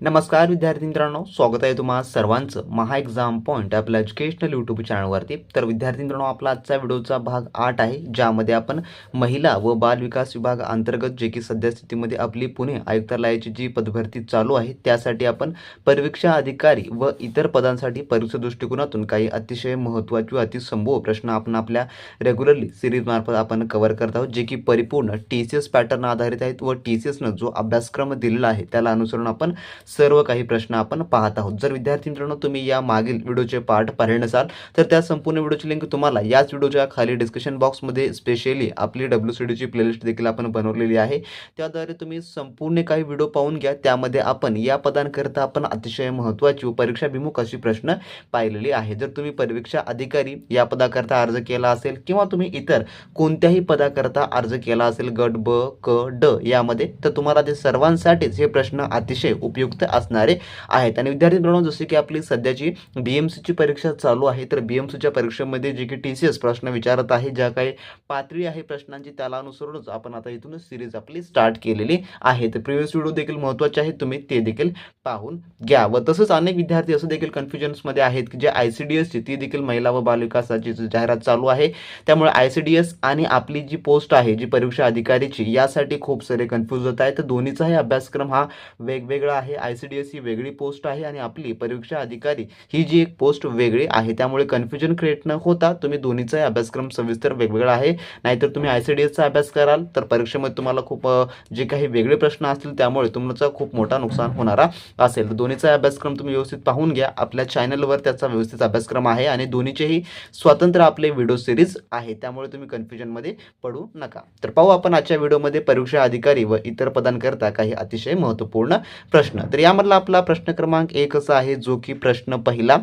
नमस्कार विद्यार्थी मित्रांनो स्वागत आहे तुम्हा सर्वांचं महा एक्झाम पॉईंट आपल्या एज्युकेशनल यूट्यूब चॅनलवरती तर विद्यार्थी मित्रांनो आपला आजचा व्हिडिओचा भाग आठ आहे ज्यामध्ये आपण महिला व बाल विकास विभाग अंतर्गत जे की सध्या स्थितीमध्ये आपली पुणे आयुक्तालयाची जी पदभरती चालू आहे त्यासाठी आपण परीक्षा अधिकारी व इतर पदांसाठी परीक्षा दृष्टिकोनातून काही अतिशय महत्त्वाचे व अतिसंभव प्रश्न आपण आपल्या रेग्युलरली सिरीजमार्फत आपण कव्हर करत आहोत जे की परिपूर्ण टी सी एस पॅटर्न आधारित आहेत व टी सी एसनं जो अभ्यासक्रम दिलेला आहे त्याला अनुसरून आपण सर्व काही प्रश्न आपण पाहत आहोत. जर विद्यार्थी मित्रांनो तुम्ही या मागील व्हिडिओचे पार्ट पाहिले नसाल तर त्या संपूर्ण व्हिडिओची लिंक तुम्हाला याच व्हिडिओच्या खाली डिस्क्रिप्शन बॉक्समध्ये स्पेशली आपली डब्ल्यू सी डीची प्लेलिस्ट देखील आपण बनवलेली आहे. त्याद्वारे तुम्ही संपूर्ण काही व्हिडिओ पाहून घ्या. त्यामध्ये आपण या पदांकरिता आपण अतिशय महत्त्वाची व परीक्षाभिमुख अशी प्रश्न पाहिलेली आहे. जर तुम्ही परीक्षा अधिकारी या पदाकरता अर्ज केला असेल किंवा तुम्ही इतर कोणत्याही पदाकरता अर्ज केला असेल गट ब क ड यामध्ये तर तुम्हाला ते सर्वांसाठीच हे प्रश्न अतिशय उपयुक्त असणारे आहेत. आणि विद्यार्थी मित्रांनो जसे की आपली सध्याची बी एम सीची परीक्षा चालू आहे तर बी एम सीच्या परीक्षेमध्ये जे की टी सी एस प्रश्न विचारत आहे ज्या काही पातळी आहे प्रश्नांची त्याला अनुसरूनच आपण आता इथूनच सिरीज आपली स्टार्ट केलेली आहे. तर प्रिव्हियस व्हिडिओ देखील महत्त्वाचे आहेत तुम्ही ते देखील पाहून घ्या. व तसंच अनेक विद्यार्थी असं देखील कन्फ्युजन्समध्ये आहेत की जे आय सी डी एसची ती देखील महिला व बालविकासाची जाहिरात चालू आहे. त्यामुळे आय सी डी एस आणि आपली जी पोस्ट आहे जी परीक्षा अधिकारीची यासाठी खूप सारे कन्फ्यूज होत आहे तर दोन्हीचाही अभ्यासक्रम हा वेगवेगळा आहे. आय सी डी एस ही वेगळी पोस्ट आहे आणि आपली परीक्षा अधिकारी ही जी एक पोस्ट वेगळी आहे त्यामुळे कन्फ्युजन क्रिएट न होता तुम्ही दोन्हीचाही अभ्यासक्रम सविस्तर वेगवेगळा आहे. नाहीतर तुम्ही आय सी डी एसचा अभ्यास कराल तर परीक्षेमध्ये तुम्हाला खूप जे काही वेगळे प्रश्न असतील त्यामुळे तुमचा खूप मोठा नुकसान होणारा असेल. तर दोन्हीचा अभ्यासक्रम तुम्ही व्यवस्थित पाहून घ्या. आपल्या चॅनलवर त्याचा व्यवस्थित अभ्यासक्रम आहे आणि दोन्हीचेही स्वतंत्र आपले व्हिडिओ सिरीज आहे. त्यामुळे तुम्ही कन्फ्युजनमध्ये पडू नका. तर पाहू आपण आजच्या व्हिडिओमध्ये परीक्षा अधिकारी व इतर पदांकरता काही अतिशय महत्त्वपूर्ण प्रश्न. तर यामधला आपला प्रश्न क्रमांक एक असा आहे जो की प्रश्न पहिला.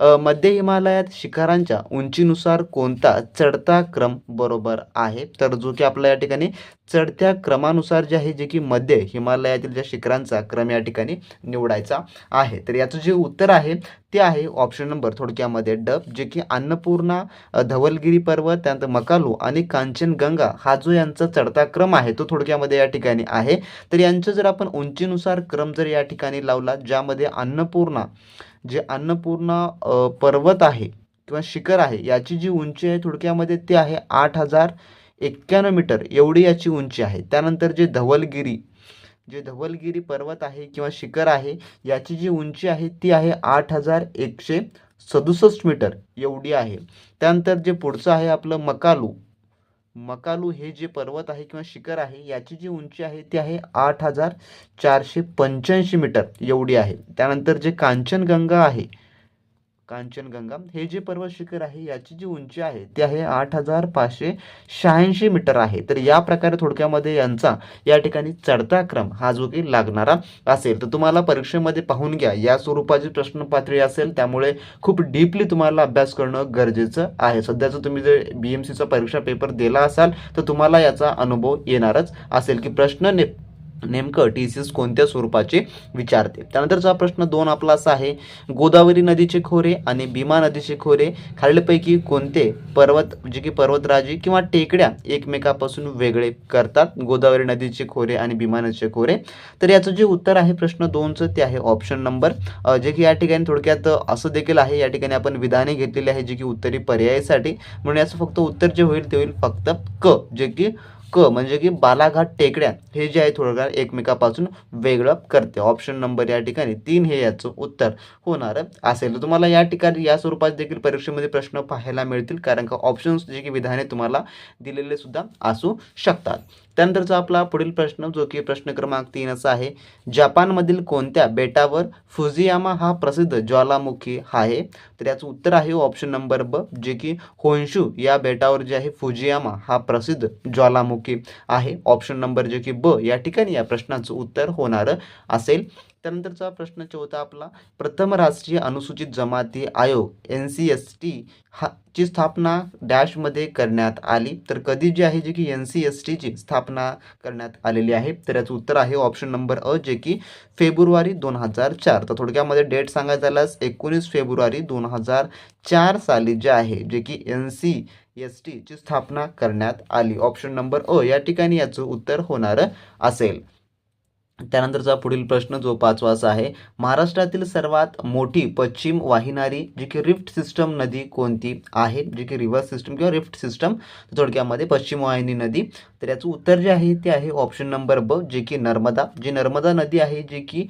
मध्य हिमालयात शिखरांच्या उंचीनुसार कोणता चढता क्रम बरोबर आहे? तर जो की आपला या ठिकाणी चढत्या क्रमानुसार जे आहे जे की मध्य हिमालयातील ज्या शिखरांचा क्रम या ठिकाणी निवडायचा आहे. तर याचं जे उत्तर आहे ते आहे ऑप्शन नंबर थोडक्यामध्ये डब जे की अन्नपूर्णा धवलगिरी पर्वत त्यानंतर मकालू आणि कांचनगंगा हा जो यांचा चढता क्रम आहे तो थोडक्यामध्ये या ठिकाणी आहे. तर यांचं जर आपण उंचीनुसार क्रम जर या ठिकाणी लावला ज्यामध्ये अन्नपूर्णा जे अन्नपूर्णा पर्वत आहे किंवा शिखर आहे याची जी उंची आहे थोडक्यामध्ये ती आहे आठ हजार एक्क्याण्णव मीटर. एवढी याची उंची आहे. त्यानंतर जे धवलगिरी जे धवलगिरी पर्वत आहे किंवा शिखर आहे याची जी उंची आहे ती आहे आठ हजार एकशे सदुसष्ट मीटर. एवढी आहे. त्यानंतर जे पुढचं आहे आपलं मकालू मकालू हे जे पर्वत आहे किंवा शिखर आहे याची जी उंची आहे ती आहे आठ हजार चारशे पंच्याऐंशी मीटर एवढी आहे. त्यानंतर जे कांचनगंगा आहे कांचनगंगा हे जे पर्वत शिखर आहे याची जी उंची आहे ती आहे आठ हजार पाचशे शहाऐंशी मीटर आहे. तर या प्रकारे थोडक्यामध्ये यांचा या ठिकाणी चढता क्रम हा जो की लागणारा असेल. तर तुम्हाला परीक्षेमध्ये पाहून घ्या. या स्वरूपाची प्रश्न पातळी असेल त्यामुळे खूप डीपली तुम्हाला अभ्यास करणं गरजेचं आहे. सध्याचं तुम्ही जर बी एम सीचा परीक्षा पेपर दिला असाल तर तुम्हाला याचा अनुभव येणारच असेल की प्रश्न ने नेमकं टी सी एस कोणत्या स्वरूपाचे विचारते? त्यानंतरचा प्रश्न दोन आपला असा आहे गोदावरी नदीचे खोरे आणि भीमा नदीचे खोरे खालीलपैकी कोणते पर्वत जे की पर्वतराजी किंवा टेकड्या एकमेकापासून वेगळे करतात? गोदावरी नदीचे खोरे आणि भीमा नदीचे खोरे. तर याचं जे उत्तर आहे प्रश्न दोनचं ते आहे ऑप्शन नंबर जे की या ठिकाणी थोडक्यात असं देखील आहे या ठिकाणी आपण विधाने घेतलेली आहे जे की उत्तरी पर्यायासाठी. म्हणून याचं फक्त उत्तर जे होईल ते होईल फक्त क जे की क म्हणजे की बालाघाट टेकड्या हे जे आहे थोडं एकमेकापासून वेगळं करते. ऑप्शन नंबर या ठिकाणी तीन हे याचं उत्तर होणार असेल. तर तुम्हाला या ठिकाणी या स्वरूपात देखील परीक्षेमध्ये प्रश्न पाहायला मिळतील कारण का ऑप्शन्स जे की विधाने तुम्हाला दिलेले सुद्धा असू शकतात. त्यानंतरचा आपला पुढील प्रश्न जो की प्रश्न क्रमांक तीन असा आहे जपानमधील कोणत्या बेटावर फुजियामा हा प्रसिद्ध ज्वालामुखी आहे? तर याचं उत्तर आहे ऑप्शन नंबर ब जे की होन्शू या बेटावर जे आहे फुजियामा हा प्रसिद्ध ज्वालामुखी आहे. ऑप्शन नंबर जे की ब या ठिकाणी या प्रश्नाचं उत्तर होणार असेल. त्यानंतरचा प्रश्न चौथा आपला. प्रथम राष्ट्रीय अनुसूचित जमाती आयोग एन सी एस टी हा ची स्थापना डॅशमध्ये करण्यात आली. तर कधी जी आहे जे की एन सी एस टीची स्थापना करण्यात आलेली आहे तर याचं उत्तर आहे ऑप्शन नंबर अ जे की फेब्रुवारी दोन हजार चार. तर थोडक्यामध्ये डेट सांगायचं झाल्यास एकोणीस फेब्रुवारी दोन हजार चार साली जे आहे जे की एन सी एस टीची स्थापना करण्यात आली. ऑप्शन नंबर अ या ठिकाणी याचं उत्तर होणार असेल. त्यानंतरचा पुढील प्रश्न जो पाचवा असा आहे महाराष्ट्रातील सर्वात मोठी पश्चिम वाहिणारी जी की रिफ्ट सिस्टम नदी कोणती आहे? जी की रिव्हर्स सिस्टम किंवा रिफ्ट सिस्टम थोडक्यामध्ये पश्चिम वाहिनी नदी. तर याचं उत्तर जे आहे ते आहे ऑप्शन नंबर ब जे की नर्मदा. जी नर्मदा नदी आहे जी की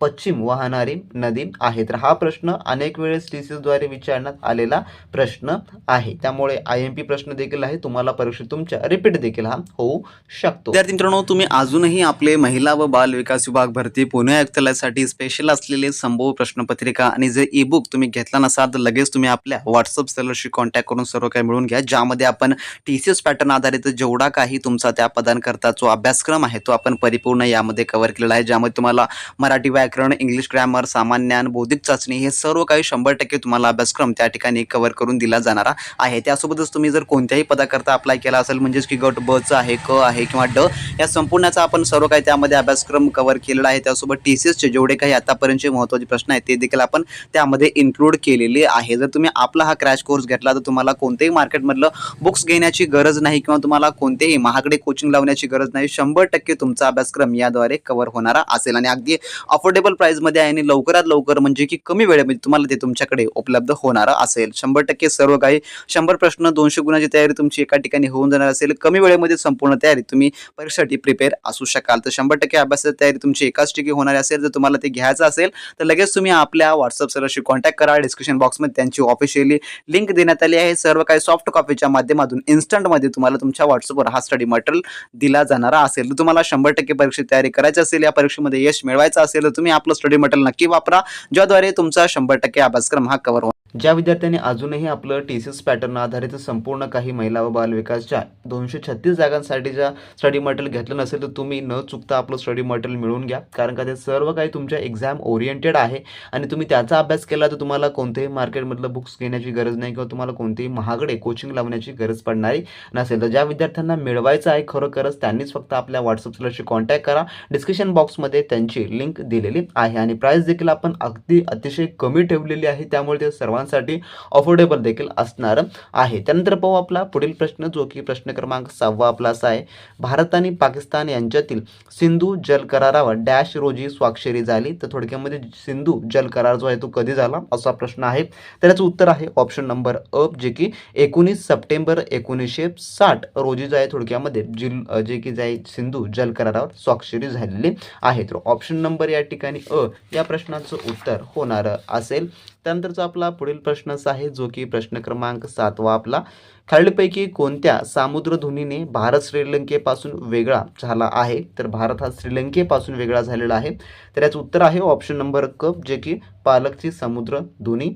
पश्चिम वाहणारी नदी आहे. तर हा प्रश्न अनेक वेळेस टी द्वारे विचारण्यात आलेला प्रश्न आहे. त्यामुळे आय एम पी प्रश्न देखील आहे. तुम्हाला परीक्षेत तुमच्या रिपीट देखील हा होऊ शकतो. तर मित्रांनो तुम्ही अजूनही आपले महिला व बाल विकास विभाग भरती पुणे आयुक्तालयासाठी स्पेशल असलेले संभव प्रश्नपत्रिका आणि जे ई बुक तुम्ही घेतला नसाल तर लगेच तुम्ही आपल्या व्हॉट्सअप सेलरशी कॉन्टॅक्ट करून सर्व काही मिळून घ्या. ज्यामध्ये आपण टी सी एस पॅटर्न आधारित जेवढा काही तुमचा त्या पदांकरता जो अभ्यासक्रम आहे तो आपण परिपूर्ण यामध्ये कव्हर केलेला आहे. ज्यामध्ये तुम्हाला मराठी व्याकरण इंग्लिश ग्रॅमर सामान्यान ज्ञान बौद्धिक चाचणी हे सर्व काही शंभर टक्के तुम्हाला अभ्यासक्रम त्या ठिकाणी कव्हर करून दिला जाणारा आहे. त्यासोबतच तुम्ही जर कोणत्याही पदाकरता अप्लाय केला असेल म्हणजेच की गट ब आहे क आहे किंवा ड या संपूर्णाचा आपण सर्व काही त्यामध्ये अभ्यास अभ्यासक्रम कव्हर केलेला आहे. त्यासोबत टी सी एसचे जेवढे काही आतापर्यंतचे महत्त्वाचे प्रश्न आहेत ते देखील आपण त्यामध्ये इन्क्लूड केलेले आहे. जर तुम्ही आपला हा क्रॅश कोर्स घेतला तर तुम्हाला कोणत्याही मार्केटमधलं बुक्स घेण्याची गरज नाही किंवा तुम्हाला कोणतेही महागडे कोचिंग लावण्याची गरज नाही. शंभर टक्के तुमचा अभ्यासक्रम याद्वारे कव्हर होणारा असेल. आणि अगदी अफोर्डेबल प्राईजमध्ये आहे आणि लवकरात लवकर म्हणजे की कमी वेळेमध्ये तुम्हाला ते तुमच्याकडे उपलब्ध होणारं असेल. शंभर टक्के सर्व काही शंभर प्रश्न दोनशे गुणाची तयारी तुमची एका ठिकाणी होऊन जाणार असेल. कमी वेळेमध्ये संपूर्ण तयारी तुम्ही परीक्षेसाठी प्रिपेअर असू शकाल. तर शंभर टक्के अभ्यासाची तयारी तुमची एकाच ठिकाणी होणार असेल जर तुम्हाला ते घ्यायचं असेल तर लगेच तुम्ही आपल्या व्हॉट्सअप सरशी कॉन्टॅक्ट करा. डिस्क्रिप्शन बॉक्समध्ये त्यांची ऑफिशियली लिंक देण्यात आली आहे. सर्व काही सॉफ्ट कॉपीच्या माध्यमातून इन्स्टंटमध्ये तुम्हाला तुमच्या व्हॉट्सअपवर हा स्टडी मटेरियल दिला जाणारा असेल. तर तुम्हाला शंभर टक्के परीक्षेची तयारी करायची असेल या परीक्षेमध्ये यश मिळवायचं असेल तर तुम्ही आपलं स्टडी मटेरियल नक्की वापरा ज्याद्वारे तुमचा शंभर टक्के अभ्यासक्रम हा कव्हर ज्या विद्यार्थ्यांनी अजूनही आपलं टी सी एस पॅटर्न आधारित संपूर्ण काही महिला व बालविकासच्या दोनशे छत्तीस जागांसाठीच्या स्टडी मटेरियल घेतलं नसेल तर तुम्ही न चुकता आपलं स्टडी मटेरियल मिळवून घ्या. कारण का ते सर्व काही तुमच्या एक्झाम ओरिएंटेड आहे आणि तुम्ही त्याचा अभ्यास केला तर तुम्हाला कोणत्याही मार्केटमधलं बुक्स घेण्याची गरज नाही किंवा तुम्हाला कोणतेही महागडे कोचिंग लावण्याची गरज पडणारी नसेल. तर ज्या विद्यार्थ्यांना मिळवायचं आहे खरोखरच त्यांनीच फक्त आपल्या व्हॉट्सअप सेलरशी कॉन्टॅक्ट करा. डिस्क्रिप्शन बॉक्समध्ये त्यांची लिंक दिलेली आहे आणि प्राईस देखील आपण अगदी अतिशय कमी ठेवलेली आहे. त्यामुळे ते सर्वांसाठी अफोर्डेबल देखील असणार आहे. त्यानंतर पाहू आपला पुढील प्रश्न जो की प्रश्न क्रमांक सहावा आपला असा आहे. भारत आणि पाकिस्तान यांच्यातील सिंधू जल करारावर डॅश रोजी स्वाक्षरी झाली. तर थोडक्यामध्ये सिंधू जल करार जो आहे तो कधी झाला असा प्रश्न आहे. तर याचं उत्तर आहे ऑप्शन नंबर अ जे की एकोणीस सप्टेंबर एकोणीसशे साठ रोजी जो आहे थोडक्यामध्ये जिल जे की जे सिंधू जल करारावर स्वाक्षरी झालेली आहे. तर ऑप्शन नंबर या ठिकाणी अ या प्रश्नाचं उत्तर होणार असेल. त्यानंतरचा आपला पुढील प्रश्न असा आहे जो की प्रश्न क्रमांक सातवा आपला. खालीलपैकी कोणत्या सामुद्रधुनीने भारत श्रीलंकेपासून वेगळा झाला आहे? तर भारत हा श्रीलंकेपासून वेगळा झालेला आहे. तर याचं उत्तर आहे ऑप्शन नंबर क जे की पालकची समुद्रधुनी.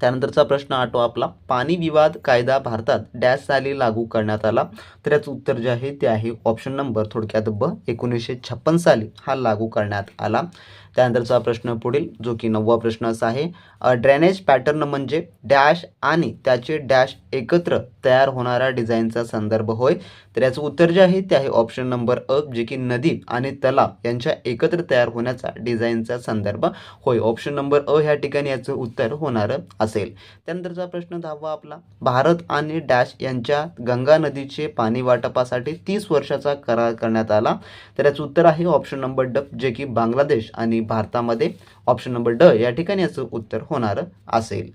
त्यानंतरचा प्रश्न आठवा आपला. पाणी विवाद कायदा भारतात डॅश साली लागू करण्यात आला. तर याचं उत्तर जे आहे ते आहे ऑप्शन नंबर थोडक्यात ब. एकोणीसशे छप्पन साली हा लागू करण्यात आला. त्यानंतरचा प्रश्न पुढील जो की नववा प्रश्न असा आहे. ड्रेनेज पॅटर्न म्हणजे डॅश आणि त्याचे डॅश एकत्र तयार होणारा डिझाईनचा संदर्भ होय. तर याचं उत्तर जे आहे ते आहे ऑप्शन नंबर अ जे की नदी आणि तलाव यांच्या एकत्र तयार होण्याचा डिझाईनचा संदर्भ होय. ऑप्शन नंबर अ ह्या ठिकाणी याचं उत्तर होणार. असेल. त्यानंतरचा प्रश्न दहावा आपला. भारत आणि डॅश यांच्या गंगा नदीचे पाणी वाटपासाठी तीस वर्षाचा करार करण्यात आला. तर याचं उत्तर आहे ऑप्शन नंबर ड जे की बांगलादेश आणि भारतामध्ये ऑप्शन नंबर ड या ठिकाणी याचं उत्तर होणार असेल.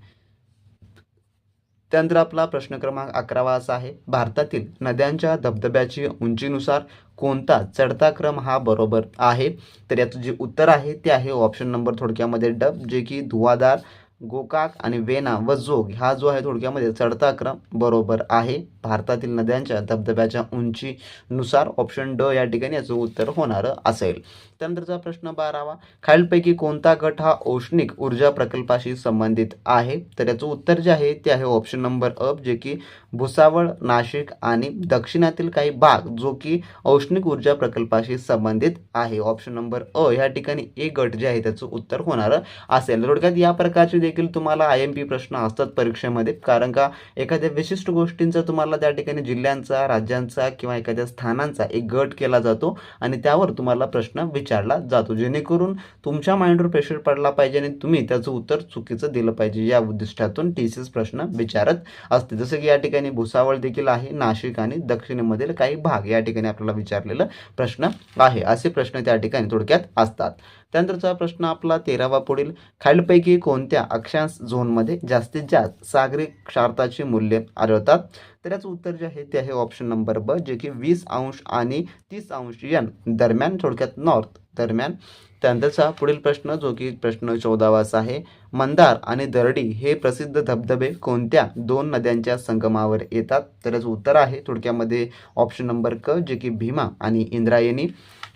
त्यानंतर आपला प्रश्न क्रमांक अकरावा असा आहे. भारतातील नद्यांच्या धबधब्याची उंचीनुसार कोणता चढता क्रम हा बरोबर आहे? तर याचं जे उत्तर आहे ते आहे ऑप्शन नंबर थोडक्यामध्ये डब जे की धुवाधार गोकाक आणि वेना व जोग हा जो आहे थोडक्यामध्ये चढता क्रम बरोबर आहे. भारतातील नद्यांच्या धबधब्याच्या उंचीनुसार ऑप्शन ड या ठिकाणी याचं उत्तर होणारं असेल. त्यानंतरचा प्रश्न बारावा खालीलपैकी कोणता गट हा औष्णिक ऊर्जा प्रकल्पाशी संबंधित आहे? तर याचं उत्तर जे आहे ते आहे ऑप्शन नंबर अ जे की भुसावळ नाशिक आणि दक्षिणातील काही भाग जो की औष्णिक ऊर्जा प्रकल्पाशी संबंधित आहे. ऑप्शन नंबर अ या ठिकाणी ए गट जे आहे त्याचं उत्तर होणारं असेल. थोडक्यात या प्रकारचे देखील तुम्हाला आय एम पी प्रश्न असतात परीक्षेमध्ये. कारण का एखाद्या विशिष्ट गोष्टींचा तुम्हाला त्या ठिकाणी जिल्ह्यांचा राज्यांचा किंवा एखाद्या स्थानांचा एक गट केला जातो आणि त्यावर तुम्हाला प्रश्न विचारला जातो. जेणेकरून तुमच्या माइंडवर प्रेशर पडला पाहिजे आणि तुम्ही त्याचं उत्तर चुकीचं दिलं पाहिजे. या उद्दिष्टातून टी सी एस प्रश्न विचारत असते. जसं की या ठिकाणी भुसावळ देखील आहे नाशिक आणि दक्षिणेमधील काही भाग या ठिकाणी आपल्याला विचारलेलं प्रश्न आहे. असे प्रश्न त्या ठिकाणी थोडक्यात असतात. त्यानंतरचा प्रश्न आपला तेरावा पुढील. खालीलपैकी कोणत्या अक्षांश झोनमध्ये जास्तीत जास्त सागरी क्षारताची मूल्ये आढळतात? तर याचं उत्तर जे आहे ते आहे ऑप्शन नंबर ब जे की वीस अंश आणि तीस अंश यन दरम्यान थोडक्यात नॉर्थ दरम्यान. त्यानंतरचा पुढील प्रश्न जो की प्रश्न चौदावाचा आहे. मंदार आणि दरडी हे प्रसिद्ध धबधबे कोणत्या दोन नद्यांच्या संगमावर येतात? तर याचं उत्तर आहे. थोडक्यामध्ये ऑप्शन नंबर क जे की भीमा आणि इंद्रायणी.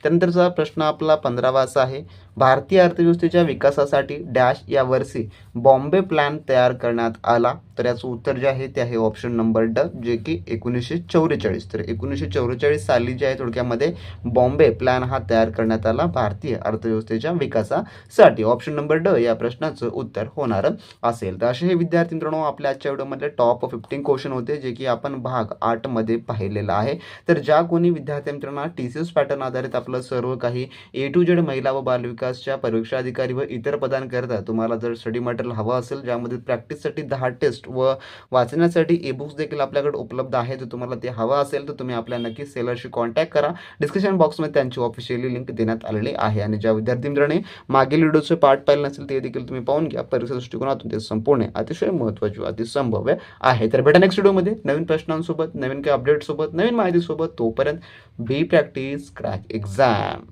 त्यानंतरचा प्रश्न आपला पंधरावा असा आहे. भारतीय अर्थव्यवस्थेच्या विकासासाठी डॅश या वर्षी बॉम्बे प्लॅन तयार करण्यात आला. तर याचं उत्तर जे आहे ते आहे ऑप्शन नंबर ड जे की एकोणीसशे चौवेचाळीस. तर एकोणीसशे चौवेचाळीस साली जे आहे थोडक्यामध्ये बॉम्बे प्लॅन हा तयार करण्यात आला भारतीय अर्थव्यवस्थेच्या विकासासाठी. ऑप्शन नंबर ड या प्रश्नाचं उत्तर होणार असेल. तर असे हे विद्यार्थी मित्रांनो आपल्या आजच्या व्हिडिओमधले टॉप फिफ्टीन क्वेश्चन होते जे की आपण भाग आठमध्ये पाहिलेलं आहे. तर ज्या कोणी विद्यार्थी मित्रांना टी सी एस पॅटर्न आधारित आपलं सर्व काही ए टू जेड महिला व बालविकासच्या परीक्षा अधिकारी व इतर पदांकरता तुम्हाला जर स्टडी मटेरियल हवं असेल ज्यामध्ये प्रॅक्टिससाठी दहा टेस्ट व वाचण्यासाठी ई बुक्स देखील आपल्याकडे उपलब्ध आहे जर तुम्हाला ते हवं असेल तर तुम्ही आपल्या नक्की सेलरशी कॉन्टॅक्ट करा. डिस्क्रिप्शन बॉक्समध्ये त्यांची ऑफिशियली लिंक देण्यात आलेली आहे. आणि ज्या विद्यार्थी मित्रांनी मागील व्हिडिओचे पार्ट पाहिले नसेल ते देखील तुम्ही पाहून या परीक्षा दृष्टिकोनातून ते संपवणे अतिशय महत्त्वाचे अति अतिसंभव्य आहे. तर भेटा नेक्स्ट व्हिडिओमध्ये नवीन प्रश्नांसोबत नवीन काही अपडेटसोबत नवीन माहितीसोबत तोपर्यंत बी प्रॅक्टिस क्रॅक एक्झाम